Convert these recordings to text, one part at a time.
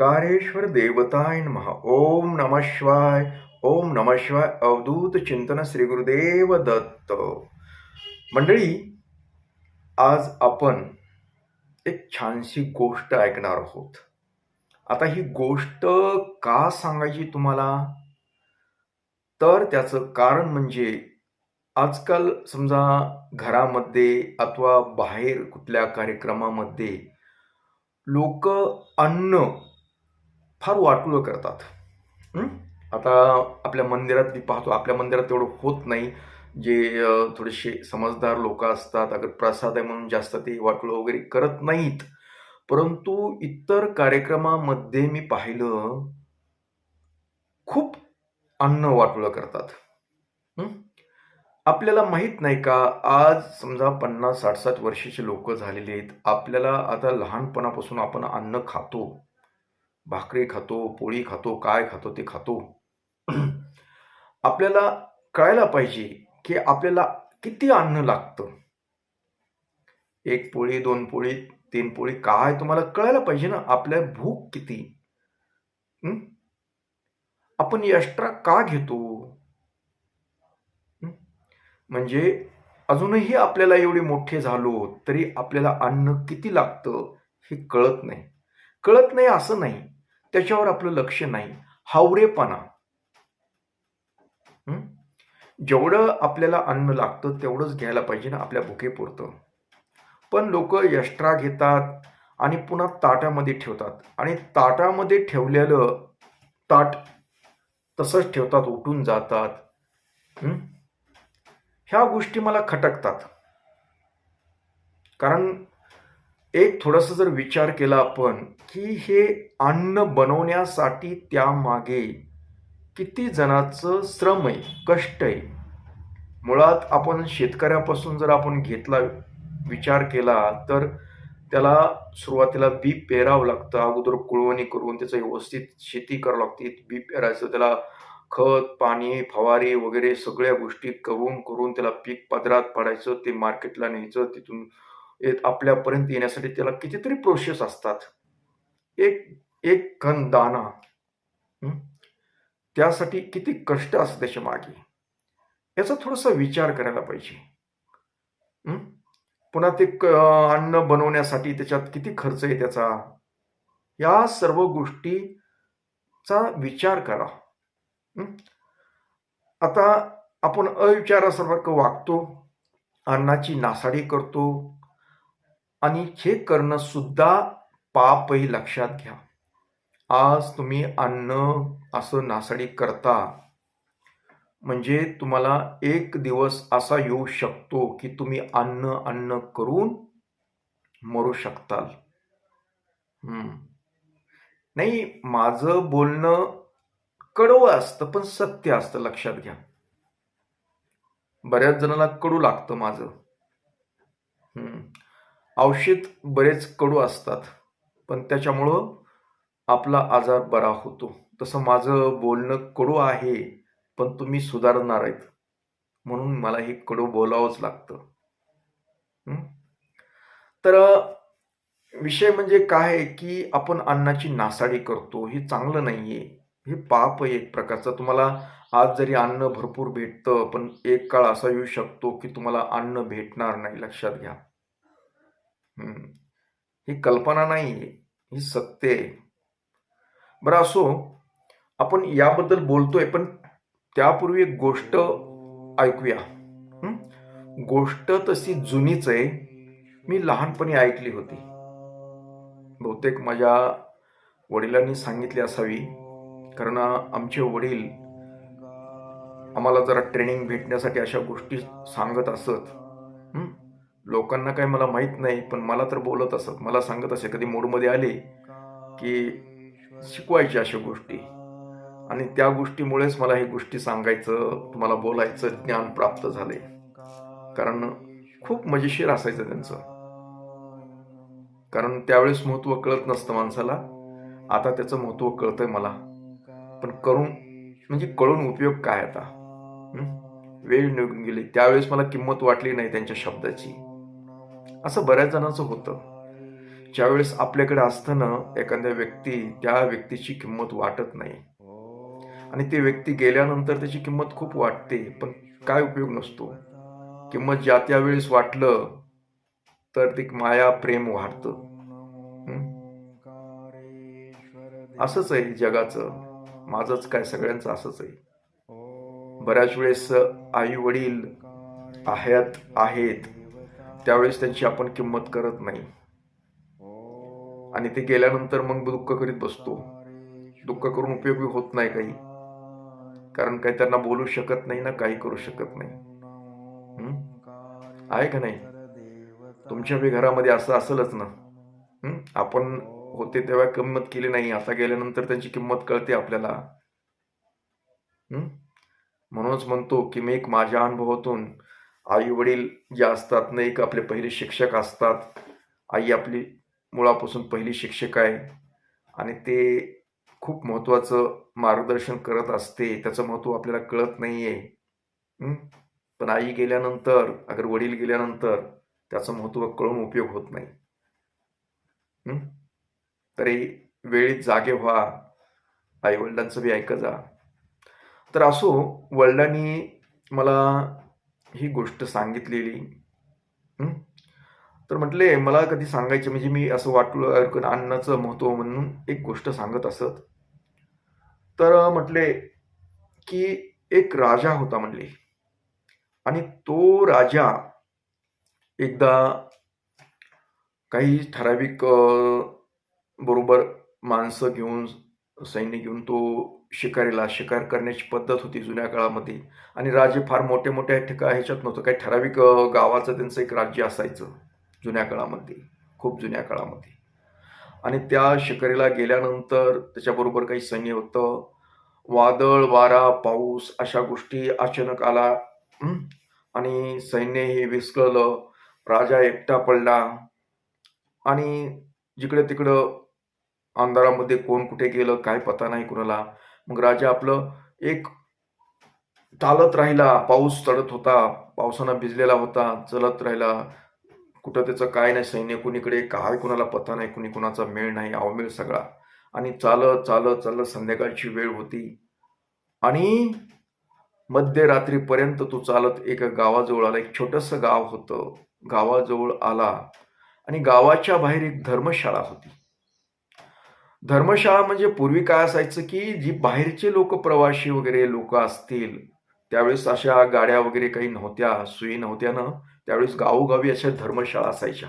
ओंकारेश्वर देवताय नमः. ओम नमः शिवाय ओम नमः शिवाय अवधूत चिंतन श्री गुरुदेव दत्त. मंडळी आज आपण एक छानशी गोष्ट ऐकणार आहोत. आता ही गोष्ट का सांगायची तुम्हाला? तर त्याचं कारण म्हणजे आजकाल समजा घरामध्ये अथवा बाहेर कुठल्या कार्यक्रमामध्ये लोक अन्न फार वाटुळं करतात. आता आपल्या मंदिरात मी पाहतो आपल्या मंदिरात तेवढं होत नाही. जे थोडेसे समजदार लोक असतात अगर प्रसाद आहे म्हणून जास्त ते वाटुळं वगैरे करत नाहीत. परंतु इतर कार्यक्रमामध्ये मी पाहिलं खूप अन्न वाटुळं करतात. आपल्याला माहीत नाही का आज समजा पन्नास साठ साठ वर्षाचे लोक झालेले आहेत. आपल्याला आता लहानपणापासून आपण अन्न खातो. भाकरी खातो पोळी खातो काय खातो ते खातो. आपल्याला कळायला पाहिजे की आपल्याला किती अन्न लागतं. एक पोळी दोन पोळी तीन पोळी काय तुम्हाला कळायला पाहिजे ना आपल्या भूक किती. आपण एक्स्ट्रा का घेतो? म्हणजे अजूनही आपल्याला एवढे मोठे झालो तरी आपल्याला अन्न किती लागतं हे कळत नाही. कळत नाही असं नाही. त्याच्यावर आपलं लक्ष नाही. हावरेपणा. जेवढं आपल्याला अन्न लागतं तेवढंच घ्यायला पाहिजे ना आपल्या भुकेपुरतं. पण लोक यष्ट्रा घेतात आणि पुन्हा ताटामध्ये ठेवतात. आणि ताटामध्ये ठेवलेलं ताट तसंच ठेवतात उठून जातात. ह्या गोष्टी मला खटकतात. कारण एक थोडासा जर विचार केला आपण की हे अन्न बनवण्यासाठी त्यामागे किती जणांचं श्रम आहे कष्ट आहे? मुळात आपण शेतकऱ्यापासून जर आपण घेतला विचार केला तर त्याला सुरुवातीला बी पेरावं लागतं अगोदर कुळवणी करून त्याचं व्यवस्थित शेती करावं लागते बी पेरायचं त्याला खत पाणी फवारे वगैरे सगळ्या गोष्टी करून करून त्याला पीक पदरात पाडायचं ते मार्केटला न्यायचं तिथून आपल्यापर्यंत येण्यासाठी त्याला कितीतरी प्रोसेस असतात. एक एक कण दाणा त्यासाठी किती कष्ट असतं त्याच्यामागे. याचा थोडासा विचार करायला पाहिजे. पुन्हा ते क अन्न बनवण्यासाठी त्याच्यात किती खर्च आहे त्याचा? या सर्व गोष्टीचा विचार करा. आता आपण अविचारासारखं वागतो. अन्नाची नासाडी करतो. आणि हे करणं सुद्धा पापही लक्षात घ्या. आज तुम्ही अन्न असं नासाडी करता म्हणजे तुम्हाला एक दिवस असा येऊ शकतो की तुम्ही अन्न अन्न करून मरू शकताल. हम्म. नाही माझं बोलणं कडवं असतं पण सत्य असतं लक्षात घ्या. बऱ्याच जणांना कडू लागतं माझं. औषध बरेच कडू असतात पण त्याच्यामुळं आपला आजार बरा होतो. तसं माझं बोलणं कडू आहे पण तुम्ही सुधारणार आहेत. म्हणून मला हे कडू बोलावंच लागतं. तर विषय म्हणजे काय आहे की आपण अन्नाची नासाडी करतो हे चांगलं नाहीये. हे पाप आहे एक प्रकारचं. तुम्हाला आज जरी अन्न भरपूर भेटतं पण एक काळ असा येऊ शकतो की तुम्हाला अन्न भेटणार नाही लक्षात घ्या. ही कल्पना नाही ही सत्य आहे. बरं असो आपण याबद्दल बोलतोय पण त्यापूर्वी एक गोष्ट ऐकूया. गोष्ट तशी जुनीच आहे मी लहानपणी ऐकली होती. बहुतेक माझ्या वडिलांनी सांगितली असावी कारण आमचे वडील आम्हाला जरा ट्रेनिंग भेटण्यासाठी अशा गोष्टी सांगत असत. लोकांना काही मला माहीत नाही पण मला तर बोलत असत. मला सांगत असे कधी मूडमध्ये आले की शिकवायच्या अशा गोष्टी. आणि त्या गोष्टीमुळेच मला हे गोष्टी सांगायचं तुम्हाला बोलायचं ज्ञान प्राप्त झाले. कारण खूप मजेशीर असायचं त्यांचं. कारण त्यावेळेस महत्त्व कळत नसतं माणसाला. आता त्याचं महत्त्व कळतंय मला. पण करून म्हणजे कळून उपयोग काय आता? वेळ निघून गेली. त्यावेळेस मला किंमत वाटली नाही त्यांच्या शब्दाची. असं बऱ्याच जणांचं होतं. ज्यावेळेस आपल्याकडे असताना एखाद्या व्यक्ती त्या व्यक्तीची किंमत वाटत नाही. आणि ती व्यक्ती गेल्यानंतर त्याची किंमत खूप वाटते पण काय उपयोग नसतो. किंमत ज्या त्यावेळेस वाटलं तर ते माया प्रेम वाढतं. असंच आहे जगाचं. माझंच काय सगळ्यांचं असंच आहे. बऱ्याच वेळेस आई वडील आहेत आहेत. त्यावेळेस त्यांची आपण किंमत करत नाही. आणि ते गेल्यानंतर मग दुःख करीत बसतो. दुःख करून उपयोगी होत नाही काही. कारण काही त्यांना बोलू शकत नाही ना काही करू शकत नाही. आहे का नाही? तुमच्या बी घरामध्ये असं असेलच ना. आपण होते तेव्हा किंमत केली नाही आता गेल्यानंतर त्यांची किंमत कळते आपल्याला. म्हणूनच म्हणतो की मी एक माझ्या अनुभवातून आई वडील जे असतात ना एक आपले पहिले शिक्षक असतात. आई आपली मुळापासून पहिली शिक्षक आहे. आणि ते खूप महत्त्वाचं मार्गदर्शन करत असते. त्याचं महत्त्व आपल्याला कळत नाही आहे पण आई गेल्यानंतर अगर वडील गेल्यानंतर त्याचं महत्त्व कळून उपयोग होत नाही. तरी वेळीत जागे व्हा. आई वडिलांचं बी ऐकत जा. तर असो वडिलांनी मला ही गोष्ट सांगितलेली. तर म्हटले मला कधी सांगायचे? म्हणजे मी असं वाटलं अन्नाचं महत्त्व म्हणून एक गोष्ट सांगत असत. तर म्हटले की एक राजा होता म्हणले. आणि तो राजा एकदा काही ठराविक बरोबर माणसं घेऊन सैन्य घेऊन तो शिकारीला शिकार करण्याची पद्धत होती जुन्या काळामध्ये. आणि राजे फार मोठे मोठ्या ठिका ह्याच्यात नव्हतं. काही ठराविक गावाचं त्यांचं एक राज्य असायचं जुन्या काळामध्ये. खूप जुन्या काळामध्ये. आणि त्या शिकारीला गेल्यानंतर त्याच्याबरोबर काही सैन्य होतं. वादळ वारा पाऊस अशा गोष्टी अचानक आला. आणि सैन्य हे विस्कळलं. राजा एकटा पडला. आणि जिकडे तिकडं अंधारामध्ये कोण कुठे गेलं काय पता नाही कुणाला. मग राजा आपलं एक चालत राहिला पाऊस चढत होता पावसानं भिजलेला होता चलत राहिला. कुठं त्याचं काय नाही सैन्य कुणीकडे काय कुणाला पता नाही कुणी कुणाचा मेळ नाही अवमेळ सगळा. आणि चालत चालत चालत संध्याकाळची वेळ होती. आणि मध्यरात्रीपर्यंत तो चालत एका गावाजवळ आला एक छोटंसं गाव होतं. गावाजवळ आला. आणि गावाच्या बाहेर एक धर्मशाळा होती. धर्मशाळा म्हणजे पूर्वी काय असायचं की जी बाहेरचे लोक प्रवासी वगैरे लोक असतील त्यावेळेस अशा गाड्या वगैरे काही नव्हत्या सोयी नव्हत्या ना त्यावेळेस गावोगावी अशा धर्मशाळा असायच्या.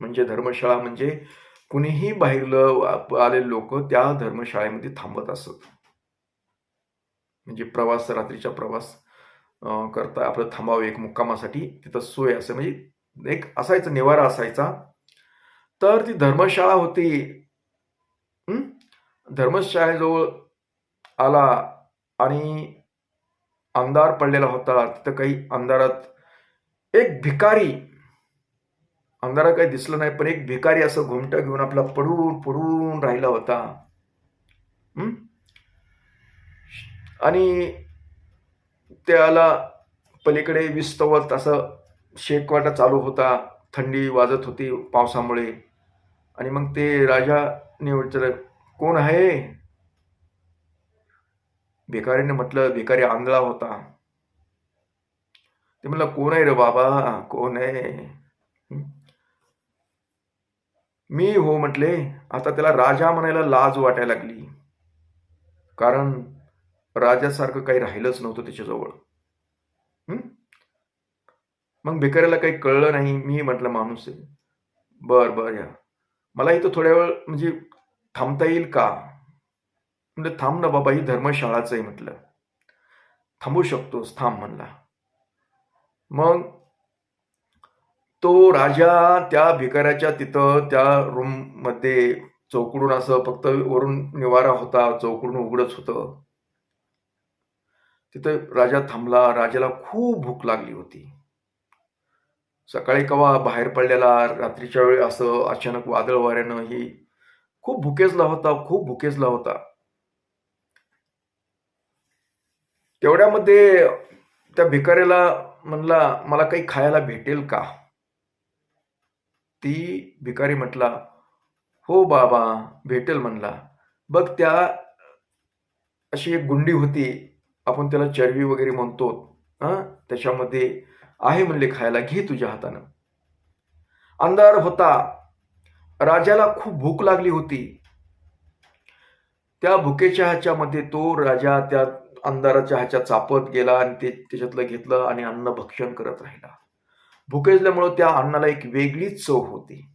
म्हणजे धर्मशाळा म्हणजे कुणीही बाहेरलं आलेले लोक त्या धर्मशाळेमध्ये थांबत असत. म्हणजे प्रवास रात्रीचा प्रवास करता आपलं थांबावं एक मुक्कामासाठी तिथं सोय असं म्हणजे एक असायचं निवारा असायचा. तर ती धर्मशाळा होती. धर्मशाळेजवळ आला आणि अंधार पडलेला होता. तिथं काही अंधारात एक भिकारी अंधारात काही दिसलं नाही पण एक भिकारी असं घुमट घेऊन आपला पडून पडून राहिला होता. आणि त्याला पलीकडे विस्तवत असं शेकवाटा चालू होता. थंडी वाजत होती पावसामुळे. आणि मग ते राजा ने विचारलं कोण आहे? भिकारीने म्हटलं भिकारी आंधळा होता. ते म्हणलं कोण आहे रे बाबा? कोण आहे? मी हो म्हटले आता त्याला राजा म्हणायला लाज वाटायला लागली. कारण राजासारखं काही राहिलंच नव्हतं त्याच्याजवळ. मग भिकाऱ्याला काही कळलं नाही मी म्हटलं माणूस आहे. बर बर या. मला इथं थोड्या वेळ म्हणजे थांबता येईल का? म्हणजे थांब ना बाबा ही धर्मशाळाच आहे म्हटलं. थांबू शकतोस थांब म्हणला. मग तो राजा त्या भिकाऱ्याच्या तिथं त्या रूममध्ये चौकडून असं फक्त वरून निवारा होता चौकडून उघडच होतं. तिथं राजा थांबला राजाला खूप भूक लागली होती. सकाळी कवा बाहेर पडलेला रात्रीच्या वेळी असं अचानक वादळ वाऱ्यानं ही खूप भुकेजला होता खूप भुकेजला होता. तेवढ्यामध्ये त्या भिकाऱ्याला म्हणला मला काही खायला भेटेल का? ती भिकारी म्हटला हो बाबा भेटेल म्हणला. बघ त्या अशी एक गुंडी होती आपण त्याला चरवी वगैरे म्हणतो हा त्याच्यामध्ये आहे म्हणले खायला घे तुझ्या हातानं. अंधार होता. राजाला खूप भूक लागली होती. त्या भुकेच्या ह्याच्यामध्ये तो राजा त्या अंधाराच्या ह्याच्या चापत गेला आणि ते त्याच्यातलं घेतलं आणि अन्न भक्षण करत राहिला. भुकेजल्यामुळं त्या अन्नाला एक वेगळीच चव होती.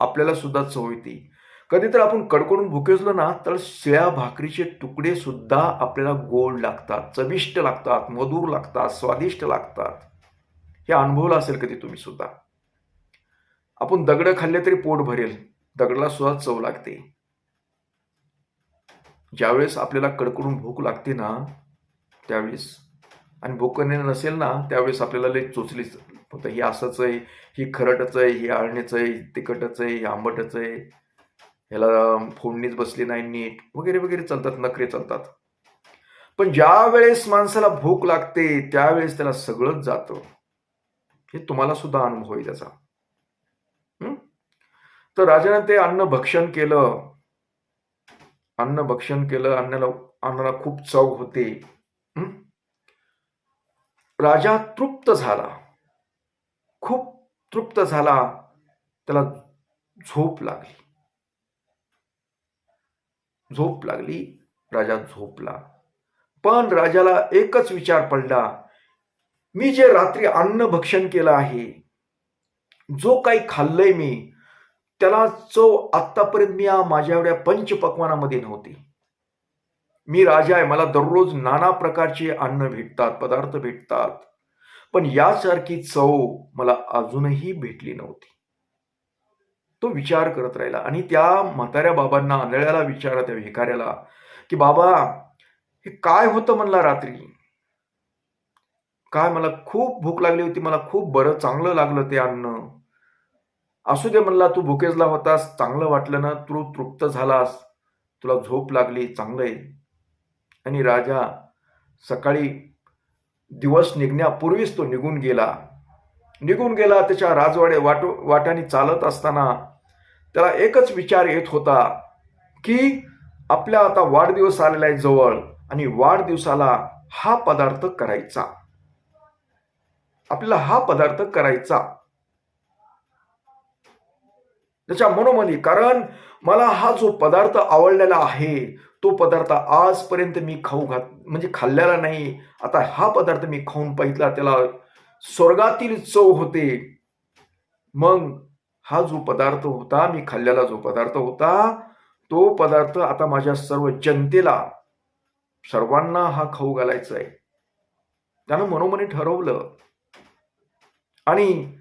आपल्याला सुद्धा चव येते. कधी तर आपण कडकडून भुकेजलो ना तर शिळ्या भाकरीचे तुकडे सुद्धा आपल्याला गोड लागतात चविष्ट लागतात मधुर लागतात स्वादिष्ट लागतात. हे अनुभवलं असेल कधी तुम्ही सुद्धा. आपण दगड खाल्ले तरी पोट भरेल. दगडाला सुद्धा चव लागते. ज्यावेळेस आपल्याला कडकडून भूक लागते ना त्यावेळेस आणि भूक नसेल ना त्यावेळेस आपल्याला लई चोचलीच फक्त हे असंच आहे ही खरटच आहे ही आळणीच आहे तिखटच आहे ही आंबटच आहे. ह्याला फोडणीच बसली नाही नीट वगैरे वगैरे चालतात नखरे चालतात. पण ज्या वेळेस माणसाला भूक लागते त्यावेळेस त्याला सगळंच जातं. हे तुम्हाला सुद्धा अनुभव आहे त्याचा. तर राजाने ते अन्न भक्षण केलं. अन्न भक्षण केलं. अन्नाला अन्नाला खूप चव होते. राजा तृप्त झाला. खूप तृप्त झाला. त्याला झोप लागली. झोप लागली. राजा झोपला. पण राजाला एकच विचार पडला. मी जे रात्री अन्न भक्षण केलं आहे जो काही खाल्लंय मी त्याला चव आतापर्यंत मी या माझ्या एवढ्या पंचपक्वानामध्ये नव्हती. मी राजा आहे मला दररोज नाना प्रकारचे अन्न भेटतात पदार्थ भेटतात. पण यासारखी चव मला अजूनही भेटली नव्हती. तो विचार करत राहिला आणि त्या म्हाताऱ्या बाबांना आंधळ्याला विचारा त्या भिकाऱ्याला की बाबा हे काय होतं म्हणला रात्री? काय मला खूप भूक लागली होती मला खूप बरं चांगलं लागलं ते अन्न. असू दे म्हणला तू भुकेजला होतास चांगलं वाटलं ना तू तृप्त झालास तुला झोप लागली चांगलं आहे आणि राजा सकाळी दिवस निघण्यापूर्वीच तो निघून गेला. निघून गेला त्याच्या राजवाडे वाट वाटाने चालत असताना त्याला एकच विचार येत होता की आपल्या आता वाढदिवस आलेला आहे जवळ आणि वाढदिवसाला हा पदार्थ करायचा. आपल्याला हा पदार्थ करायचा. त्याच्या मनोमनी. कारण मला हा जो पदार्थ आवडलेला आहे तो पदार्थ आजपर्यंत मी खाऊ घात म्हणजे खाल्लेला नाही. आता हा पदार्थ मी खाऊन पाहिला त्याला स्वर्गातील चव होते. मग हा जो पदार्थ होता मी खाल्लेला जो पदार्थ होता तो पदार्थ आता माझ्या सर्व जनतेला सर्वांना हा खाऊ घालायचा आहे. त्यानं मनोमनी ठरवलं. आणि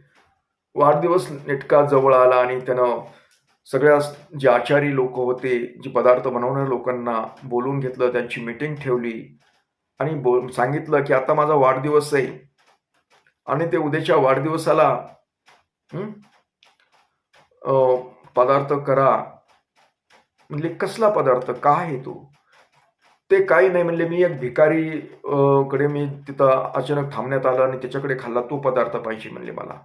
वाढदिवस नेटका जवळ आला आणि त्यानं सगळ्या जे आचारी लोक होते जे पदार्थ बनवणाऱ्या लोकांना बोलून घेतलं त्यांची मीटिंग ठेवली. आणि बोल सांगितलं की आता माझा वाढदिवस आहे. आणि ते उद्याच्या वाढदिवसाला पदार्थ करा. म्हणजे कसला पदार्थ? काय आहे तो? ते काही नाही म्हणले मी एक भिकारी कडे मी तिथं अचानक थांबण्यात आलं आणि त्याच्याकडे खाल्ला तो पदार्थ पाहिजे म्हणले मला.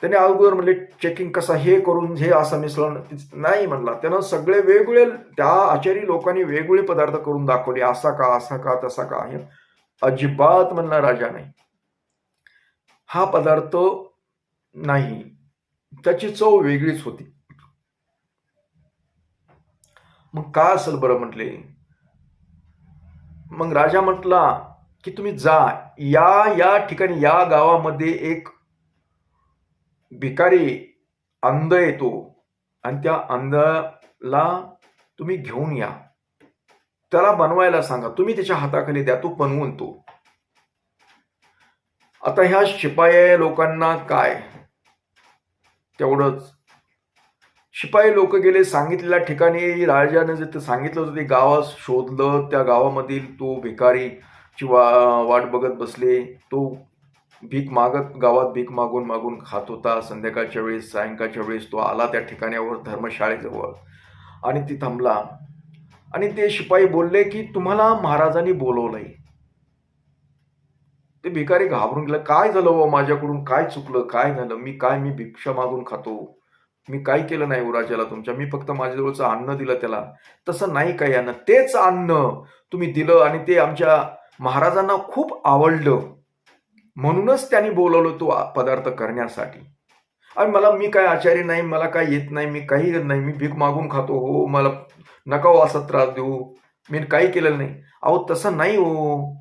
त्याने अगोदर म्हणले चेकिंग कसा हे करून हे असं मिसळण नाही म्हणला. त्यानं सगळे वेगवेगळे त्या आचारी लोकांनी वेगवेगळे पदार्थ करून दाखवले. असा का असा का तसा का? हे अजिबात म्हणला राजा नाही. हा पदार्थ नाही. त्याची चव वेगळीच होती. मग काय असेल बरं म्हटले? मग राजा म्हटला की तुम्ही जा. या या ठिकाणी या गावामध्ये एक भिकारी अंध येतो आणि त्या अंधाला तुम्ही घेऊन या. त्याला बनवायला सांगा. तुम्ही त्याच्या हाताखाली द्या. तो बनवून तो आता ह्या शिपाई लोकांना काय? तेवढंच. शिपाई लोक गेले सांगितलेल्या ठिकाणी. राजाने जे ते सांगितलं होतं ते गावात शोधलं. त्या गावामधील तो भिकारी किंवा वाट बघत बसले. तो भीक मागत गावात भीक मागून मागून खात होता. संध्याकाळच्या वेळेस सायंकाळच्या वेळेस तो आला त्या ठिकाणावर धर्मशाळेजवळ. आणि ती थांबला. आणि ते शिपाई बोलले की तुम्हाला महाराजांनी बोलवलंय. ते भिकारी घाबरून गेलं. काय झालं व माझ्याकडून? काय चुकलं? काय झालं? मी काय मी भिक्षा मागून खातो? मी काय केलं नाही उराजाला राजाला तुमच्या? मी फक्त माझ्याजवळचं अन्न दिलं त्याला. तसं नाही काय यानं? तेच अन्न तुम्ही दिलं आणि ते आमच्या महाराजांना खूप आवडलं. म्हणूनच त्यांनी बोलवलं तो पदार्थ करण्यासाठी. आणि मला मी काय आचार्य नाही मला काय येत नाही मी काही येत नाही मी भीक मागून खातो हो मला नका हो असा त्रास देऊ. मी काही केलेलं नाही. अहो तसं नाही हो.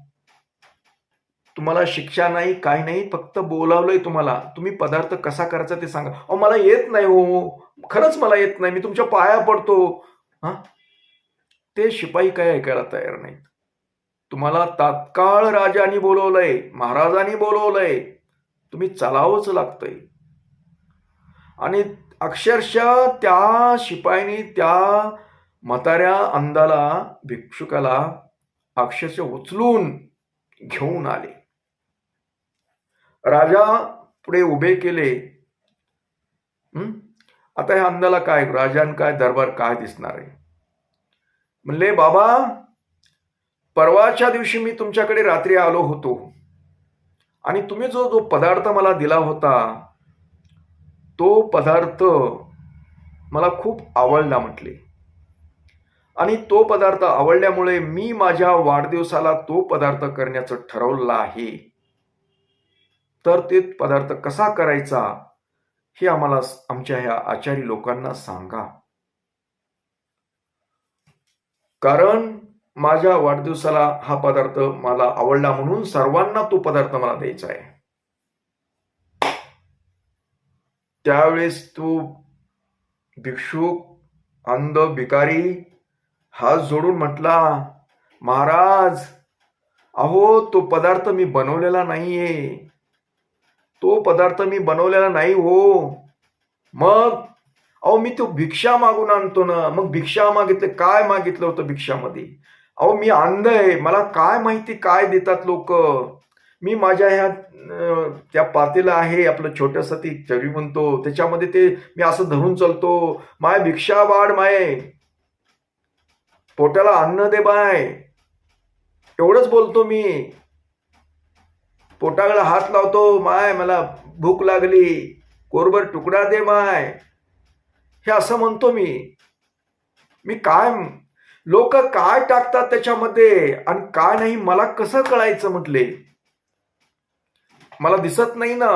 तुम्हाला शिक्षा नाही काही नाही फक्त बोलावलंय तुम्हाला. तुम्ही पदार्थ कसा करायचा ते सांगा. अहो मला येत नाही हो. खरंच मला येत नाही. मी तुमच्या पाया पडतो. हा? ते शिपाई काय ऐकायला तयार नाहीत? तुम्हाला तात्काळ राजानी बोलवलंय महाराजांनी बोलवलंय. तुम्ही चालावंच लागतंय. आणि अक्षरशः त्या शिपाईने त्या म्हाताऱ्या अंधाला भिक्षुकाला अक्षरशः उचलून घेऊन आले. राजा पुढे उभे केले. आता ह्या अंधाला काय राजान काय दरबार काय दिसणार आहे? म्हणले बाबा परवाच्या दिवशी मी तुमच्याकडे रात्री आलो होतो. आणि तुम्ही जो जो पदार्थ मला दिला होता तो पदार्थ मला खूप आवडला म्हटले. आणि तो पदार्थ आवडल्यामुळे मी माझ्या वाढदिवसाला तो पदार्थ करण्याचं ठरवलं आहे. तर ते पदार्थ कसा करायचा हे आम्हाला आमच्या ह्या आचारी लोकांना सांगा. कारण माझ्या वाढदिवसाला हा पदार्थ मला आवडला म्हणून सर्वांना तो पदार्थ मला द्यायचा आहे. त्यावेळेस तो भिक्षुक अंध भिकारी हात जोडून म्हटला महाराज अहो तो पदार्थ मी बनवलेला नाहीये. तो पदार्थ मी बनवलेला नाही हो. मग अहो मी तो भिक्षा मागून आणतो ना. मग भिक्षा मागितले काय मागितलं होतं भिक्षामध्ये? अहो मी अंध आहे मला काय माहिती काय देतात लोक? मी माझ्या ह्या त्या पातेला आहे आपलं छोटंसं ती चरी म्हणतो. त्याच्यामध्ये ते मी असं धरून चालतो. माय भिक्षा वाढ माय. पोटाला अन्न दे बाय. एवढंच बोलतो मी. पोटाकडे हात लावतो. माय मला भूक लागली. कोरभर तुकडा दे माय. हे असं म्हणतो मी. मी काय लोक काय टाकतात त्याच्यामध्ये आणि काय नाही मला कसं कळायचं म्हटले? मला दिसत नाही ना.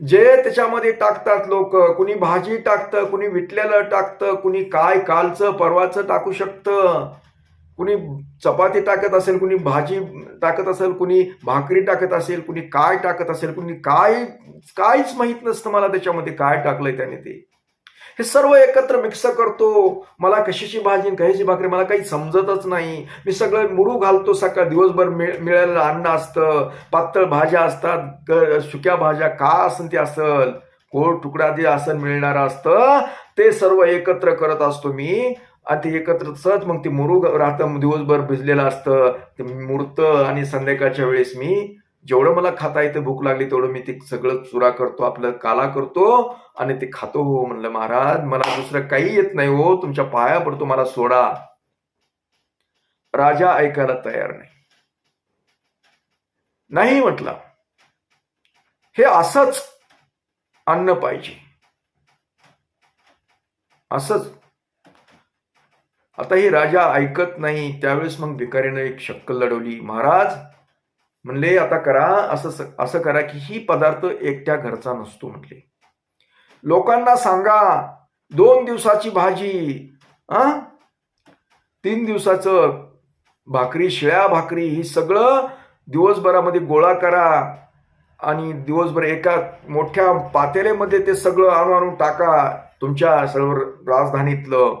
जे त्याच्यामध्ये टाकतात लोक कुणी भाजी टाकतं कुणी विटलेलं टाकतं कुणी काय कालचं परवाचं टाकू शकतं. कुणी चपाती टाकत असेल कुणी भाजी टाकत असेल कुणी भाकरी टाकत असेल कुणी काय टाकत असेल कुणी काय काहीच माहीत नसतं मला त्याच्यामध्ये काय टाकलंय त्याने ते. हे सर्व एकत्र मिक्स करतो. मला कशाची भाजी कशाची भाकरी मला काही समजतच नाही. मी सगळं मुरू घालतो सकाळ दिवसभर मिळ मिळालेलं अन्न असतं पातळ भाज्या असतात ग- सुक्या भाज्या का असन ते असल गोड तुकडा जे असेल मिळणारं असतं ते सर्व एकत्र करत असतो मी. आणि ते एकत्र सहज मग ते मुरू राहतं दिवसभर भिजलेलं असतं. ते मुरतं आणि संध्याकाळच्या वेळेस मी जेवढं मला खाता येतं भूक लागली तेवढं मी ते सगळं चुरा करतो आपलं काला करतो आणि ते खातो हो म्हणलं महाराज. मला दुसरं काही येत नाही हो. तुमच्या पाया पडतो मला सोडा. राजा ऐकायला तयार नाही. नाही म्हटला. हे असंच अन्न पाहिजे. असंच. आता हे राजा ऐकत नाही. त्यावेळेस मग भिकारीनं एक शक्कल लढवली. महाराज म्हणले आता करा असं असं करा की ही पदार्थ एकट्या घरचा नसतो म्हटले लोकांना सांगा दोन दिवसाची भाजी आ तीन दिवसाचं भाकरी शिळ्या भाकरी ही सगळं दिवसभरामध्ये गोळा करा आणि दिवसभर एका मोठ्या पातेल्यामध्ये ते सगळं आणून आणून टाका तुमच्या सर्व राजधानीतलं.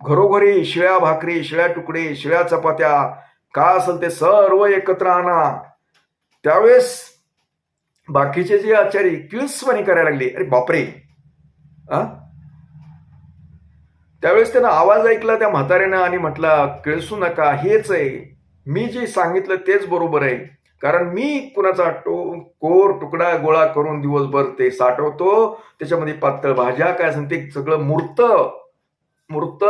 घरोघरी शिळ्या भाकरी शिळ्या तुकडे शिळ्या चपात्या काय असेल ते सर्व एकत्र आणा? त्यावेळेस बाकीचे जे आचारी किळसवाणी करायला लागले. अरे बापरे. आ त्यावेळेस त्यानं आवाज ऐकला त्या म्हाताऱ्यानं आणि म्हटला किळसू नका हेच आहे. मी जे सांगितलं तेच बरोबर आहे. कारण मी कुणाचा टो कोर तुकडा गोळा करून दिवसभर ते साठवतो. त्याच्यामध्ये पातळ भाज्या काय असेल ते सगळं मूर्त मूर्त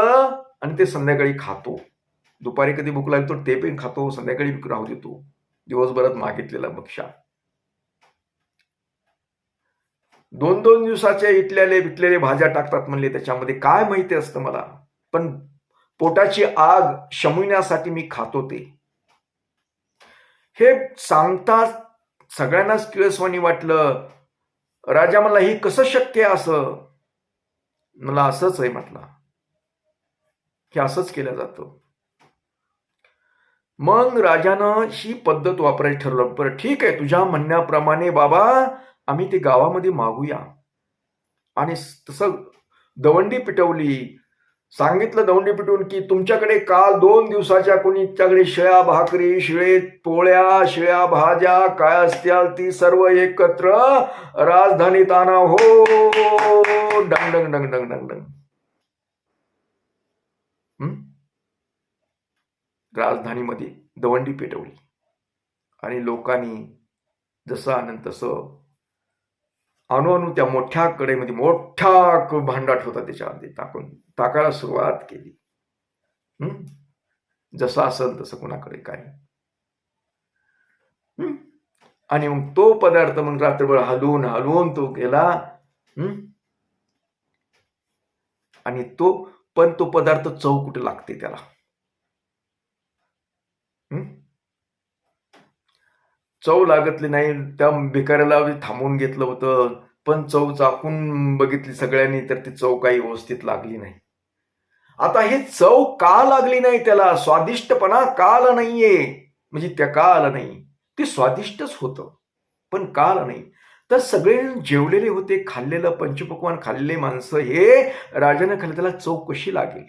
आणि ते संध्याकाळी खातो. दुपारी कधी भूक लागतो ते पण खातो संध्याकाळी राहू देतो. दिवसभरात मागितलेला भक्षा दोन दोन दिवसाचे इटल्याले बिटलेले भाज्या टाकतात म्हणले त्याच्यामध्ये काय माहिती असतं मला? पण पोटाची आग शमविण्यासाठी मी खातो ते. हे सांगता सगळ्यांनाच किळसवाणी वाटलं. राजा मला हे कसं शक्य आहे असं? मला असंच आहे म्हटलं. हे असंच केलं जातं. मग राजानं ही पद्धत वापरायची ठरवलं. बरं ठीक आहे तुझ्या म्हणण्याप्रमाणे बाबा आम्ही ते गावामध्ये मागूया. आणि तसं दवंडी पिटवली. सांगितलं दवंडी पिटवून की तुमच्याकडे काल दोन दिवसाच्या कोणीच्याकडे शिळ्या भाकरी शिळे पोळ्या शिळ्या भाज्या काय असत्याल ती सर्व एकत्र राजधानीत आणा हो. डंग डंग डंग डंग डंग. डंग राजधानीमध्ये दवंडी पेटवली. आणि लोकांनी जसं आनंद तसं अणू त्या मोठ्या कडेमध्ये मोठा क- भांडाट होता त्याच्यामध्ये टाकून टाकायला सुरुवात केली. जसं असेल तसं कोणाकडे काय आणि मग तो पदार्थ मग रात्रभर हलवून हलवून तो गेला. आणि तो पण तो पदार्थ चव कुठे लागते त्याला हं? चव लागतली नाही. त्या भिकाऱ्याला थांबवून घेतलं होतं. पण चव चाकून बघितली सगळ्यांनी तर ती चव काही व्यवस्थित लागली नाही. आता हे चव का लागली नाही त्याला? स्वादिष्टपणा का आला नाहीये. म्हणजे त्या का आलं नाही. ते स्वादिष्टच होतं. पण का आलं नाही. तर सगळे जेवलेले होते खाल्लेलं पंचपक्वान खाल्लेले माणसं हे राजाने खाल्ले. त्याला चव कशी लागेल?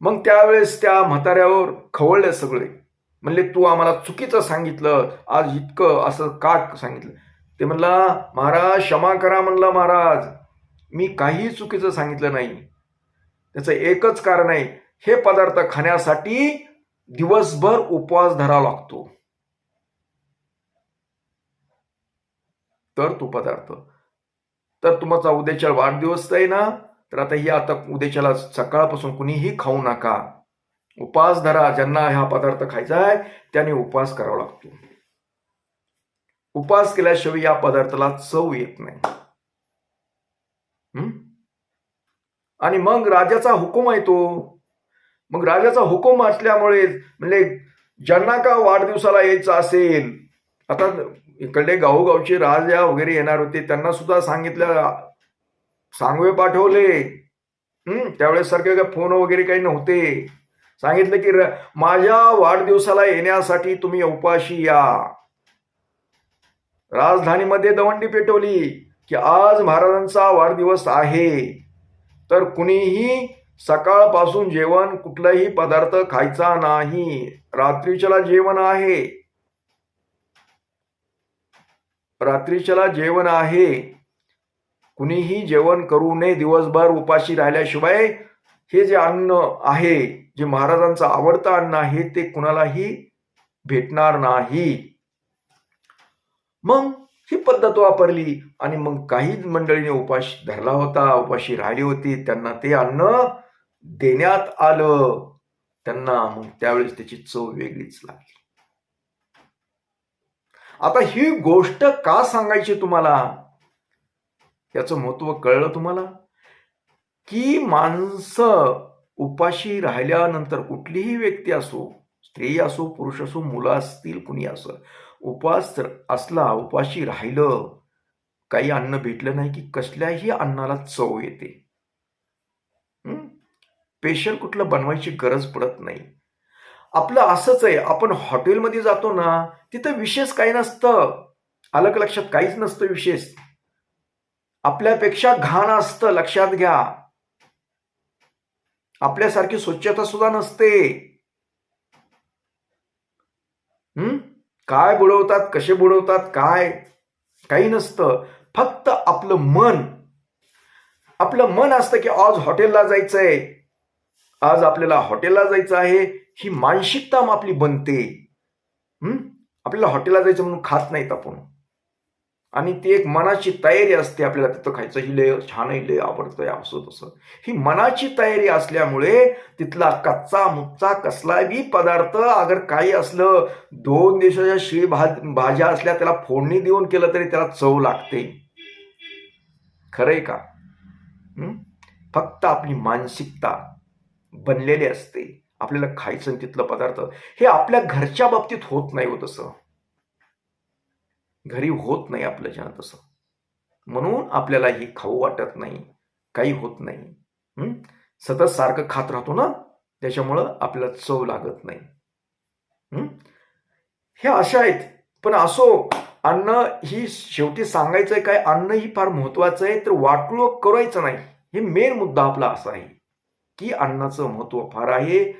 मग त्यावेळेस त्या म्हाताऱ्यावर खवळले सगळे. म्हणले तू आम्हाला चुकीचं सांगितलं. आज इतकं असं का सांगितलं? ते म्हणला महाराज क्षमा करा म्हणला महाराज. मी काही चुकीचं सांगितलं नाही. त्याचं एकच कारण आहे हे पदार्थ खाण्यासाठी दिवसभर उपवास धरावा लागतो. तर तो पदार्थ. तर तुमचा उद्याच्या वाढदिवस आहे ना? तर आता ही आता उद्याच्याला सकाळपासून कुणीही खाऊ नका. उपास धरा ज्यांना हा पदार्थ खायचा आहे त्याने उपवास करावा लागतो. उपवास केल्याशिवाय या पदार्थाला चव येत नाही. आणि मग राजाचा हुकूम आहे तो. मग राजाचा हुकूम असल्यामुळे म्हणजे ज्यांना का वाढदिवसाला यायचं असेल आता इकडे गावोगावचे राजा वगैरे येणार होते त्यांना सुद्धा सांगितलं सांगवे पाठवले. हम्म त्यावेळेस सारखे काय फोन वगैरे काही नव्हते. सांगितलं की माझ्या वाढदिवसाला येण्यासाठी तुम्ही उपाशी या. राजधानीमध्ये दवंडी पेटवली की आज महाराजांचा वाढदिवस आहे. तर कुणीही सकाळपासून जेवण कुठलाही पदार्थ खायचा नाही. रात्रीच्याला जेवण आहे. रात्रीच्याला जेवण आहे. कुणीही जेवण करू नये दिवसभर उपाशी राहिल्याशिवाय हे जे अन्न आहे जे महाराजांचं आवडतं अन्न आहे ते कुणालाही भेटणार नाही. मग ही पद्धत वापरली आणि मग काही मंडळीने उपाशी धरला होता उपाशी राहिली होती. त्यांना ते अन्न देण्यात आलं. त्यांना मग त्यावेळेस त्याची चव वेगळीच लागली. आता ही गोष्ट का सांगायची तुम्हाला? याचं महत्त्व कळलं तुम्हाला? की माणसं उपाशी राहिल्यानंतर कुठलीही व्यक्ती असो स्त्री असो पुरुष असो मुलं असतील कुणी असो उपास असला उपाशी राहिलं काही अन्न भेटलं नाही की कसल्याही अन्नाला चव येते. स्पेशल कुठलं बनवायची गरज पडत नाही. आपलं असंच आहे आपण हॉटेलमध्ये जातो ना तिथं विशेष काही नसतं. आलं का लक्षात काहीच नसतं विशेष. आपल्यापेक्षा घाण असतं लक्षात घ्या. आपल्यासारखी स्वच्छता सुद्धा नसते. हम्म काय बुडवतात कसे बुडवतात काय? काही नसतं. फक्त आपलं मन. आपलं मन असतं की आज हॉटेलला जायचंय. आज आपल्याला हॉटेलला जायचं आहे. ही मानसिकता आपली बनते. हम्म आपल्याला हॉटेलला जायचं म्हणून खात नाहीत आपण. आणि ती एक मनाची तयारी असते आपल्याला तिथं खायचं ही लय छान लय आवडतंय असं तसं. ही मनाची तयारी असल्यामुळे तिथला कच्चा मुच्चा कसलाही पदार्थ अगर काही असलं दोन दिवसाच्या शिळी भाज भाज्या असल्या त्याला फोडणी देऊन केलं तरी त्याला चव लागते. खरंय का? फक्त आपली मानसिकता बनलेली असते. आपल्याला खायचं तिथलं पदार्थ हे आपल्या घरच्या बाबतीत होत नाही हो तसं. घरी होत नाही आपलं ज्या तसं. म्हणून आपल्याला ही खाऊ वाटत नाही काही होत नाही. सतत सारखं खात राहतो ना त्याच्यामुळं आपल्याला चव लागत नाही. हे? अशा आहेत. पण असो अन्न ही शेवटी सांगायचंय काय? अन्न ही फार महत्वाचं आहे तर वाटलो करायचं नाही. हे मेन मुद्दा आपला असा आहे. की अन्नाचं महत्त्व फार आहे.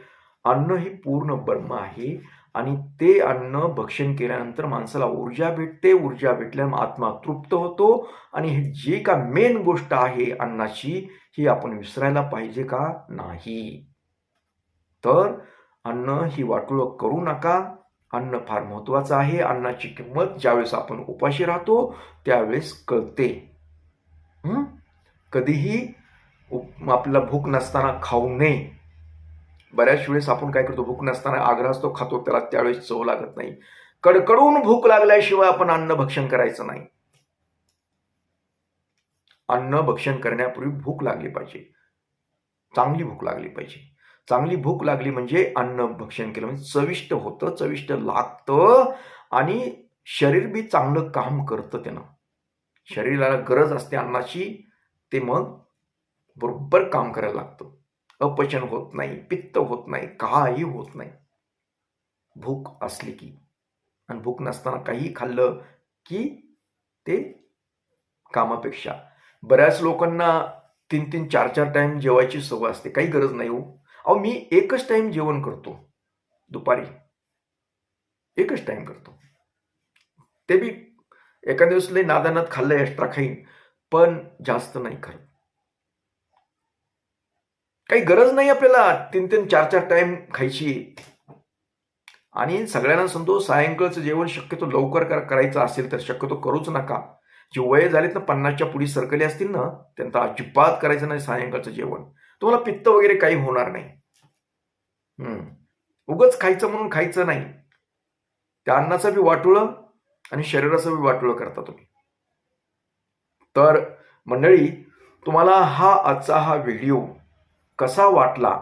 अन्न ही पूर्ण ब्रह्म आहे. आणि ते अन्न भक्षण केल्यानंतर माणसाला ऊर्जा भेटते ऊर्जा भेटल्यानं आत्मा तृप्त होतो आणि हे जे का मेन गोष्ट आहे अन्नाची ही आपण विसरायला पाहिजे का? नाही. तर अन्न ही वाटोळं करू नका. अन्न फार महत्वाचं आहे. अन्नाची किंमत ज्यावेळेस आपण उपाशी राहतो त्यावेळेस कळते. कधीही उप- आपल्याला भूक नसताना खाऊ नये. बऱ्याच वेळेस आपण काय करतो भूक नसताना आग्रह असतो खातो त्याला त्यावेळेस चव लागत नाही. कडकडून भूक लागल्याशिवाय आपण अन्न भक्षण करायचं नाही. अन्न भक्षण करण्यापूर्वी भूक लागली पाहिजे. चांगली भूक लागली पाहिजे. चांगली भूक लागली म्हणजे अन्न भक्षण केलं म्हणजे चविष्ट होतं चविष्ट लागतं आणि शरीर बी चांगलं काम करतं त्यानं. शरीराला गरज असते अन्नाची ते मग बरोबर काम करायला लागतं. अपचन होत नाही पित्त होत नाही काही होत नाही. भूक असली की. आणि भूक नसताना काही खाल्लं की ते कामापेक्षा. बऱ्याच लोकांना तीन तीन चार चार टाइम जेवायची सवय असते. काही गरज नाही हो. अहो मी एकच टाइम जेवण करतो. दुपारी. एकच टाइम करतो. ते बी एका दिवस लय नादानात खाल्लं एक्स्ट्रा खाईन. पण जास्त नाही खरं काही गरज नाही आपल्याला. तीन तीन चार चार टाइम खायची. आणि सगळ्यांना सांगतो सायंकाळचं जेवण शक्यतो लवकर करायचं असेल तर शक्यतो करूच नका. जे वय झालेत ना पन्नासच्या पुढे सरकले असतील ना त्यांना अजिबात करायचं नाही सायंकाळचं जेवण. तुम्हाला पित्त वगैरे काही होणार नाही. हम्म. उगच खायचं म्हणून खायचं नाही. त्या अन्नाचं बी वाटोळं आणि शरीराचं बी वाटोळं करता तुम्ही. तर मंडळी तुम्हाला हा आजचा हा व्हिडिओ कसा वाटला?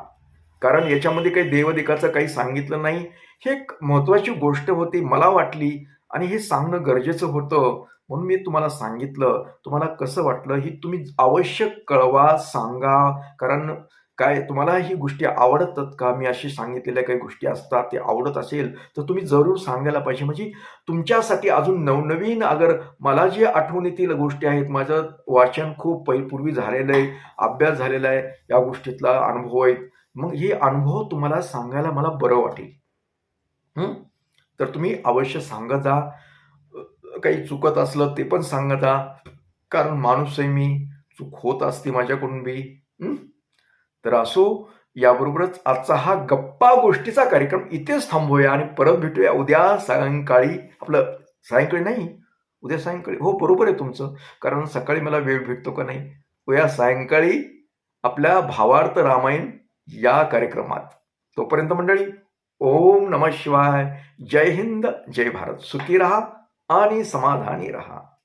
कारण याच्यामध्ये काही देवदेकाचं काही सांगितलं नाही. हे एक महत्वाची गोष्ट होती मला वाटली. आणि हे सांगणं गरजेचं होतं. म्हणून मी तुम्हाला सांगितलं. तुम्हाला कसं वाटलं ही तुम्ही आवश्यक कळवा सांगा. कारण काय तुम्हाला ही गोष्टी आवडतात का? मी अशी सांगितलेल्या काही गोष्टी असतात ते आवडत असेल तर तुम्ही जरूर सांगायला पाहिजे. म्हणजे तुमच्यासाठी अजून नवनवीन अगर मला जे आठवणीतील गोष्टी आहेत माझं वाचन खूप पै पूर्वी झालेलं आहे अभ्यास झालेला आहे या गोष्टीतला अनुभव आहेत. मग हे अनुभव तुम्हाला सांगायला मला बरं वाटेल. तर तुम्ही अवश्य सांगत जा. काही चुकत असलं ते पण सांगत जा. कारण माणूस आहे मी चूक होत असते माझ्याकडून बी. तर असो याबरोबरच आजचा हा गप्पा गोष्टीचा कार्यक्रम इथेच थांबवूया आणि परत भेटूया उद्या सायंकाळी. आपलं सायंकाळी नाही उद्या सायंकाळी. हो बरोबर आहे तुमचं. कारण सकाळी मला वेळ भेटतो का नाही? उद्या सायंकाळी आपल्या भावार्थ रामायण या कार्यक्रमात. तोपर्यंत मंडळी ओम नम शिवाय. जय हिंद जय भारत. सुखी रहा आणि समाधानी रहा.